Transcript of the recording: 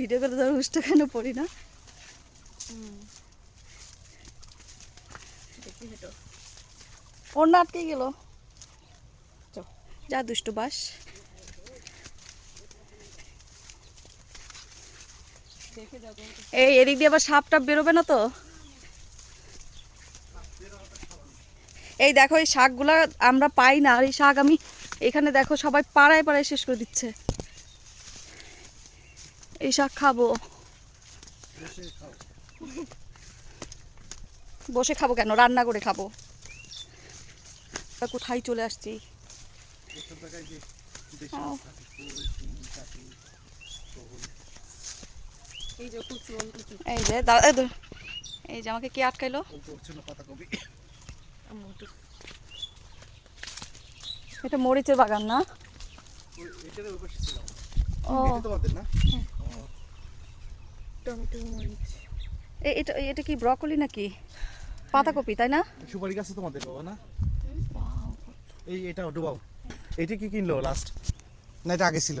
Video করে ধরো উষ্টা কেন পড়ি না? ওর না আটকে গেল? যা দুষ্ট বাস। এই এদিক দিয়ে আবার সাপ টাপ বেরোবে না তো? এই দেখো এই শাকগুলা আমরা পাই না আর এই শাক আমি এখানে দেখো সবাই পাড়ায় পাড়ায় শেষ করে দিচ্ছে। এই শাক খাব। বসে খাব কেন? রান্না করে খাব। তা কোথায় চলে আসছি? এই যে এই যে আমাকে কে আটকাইলো? এটা মরিচের বাগান না? ও। টমেটো মরিচ। এটা এটা কি ব্রকলি নাকি? পাতাকপি তাই না? সুপারি গাছ তোমাদের বাবা না? এই এটা ডুবাও। এইটা কি কিনলো লাস্ট না এটা আগে ছিল?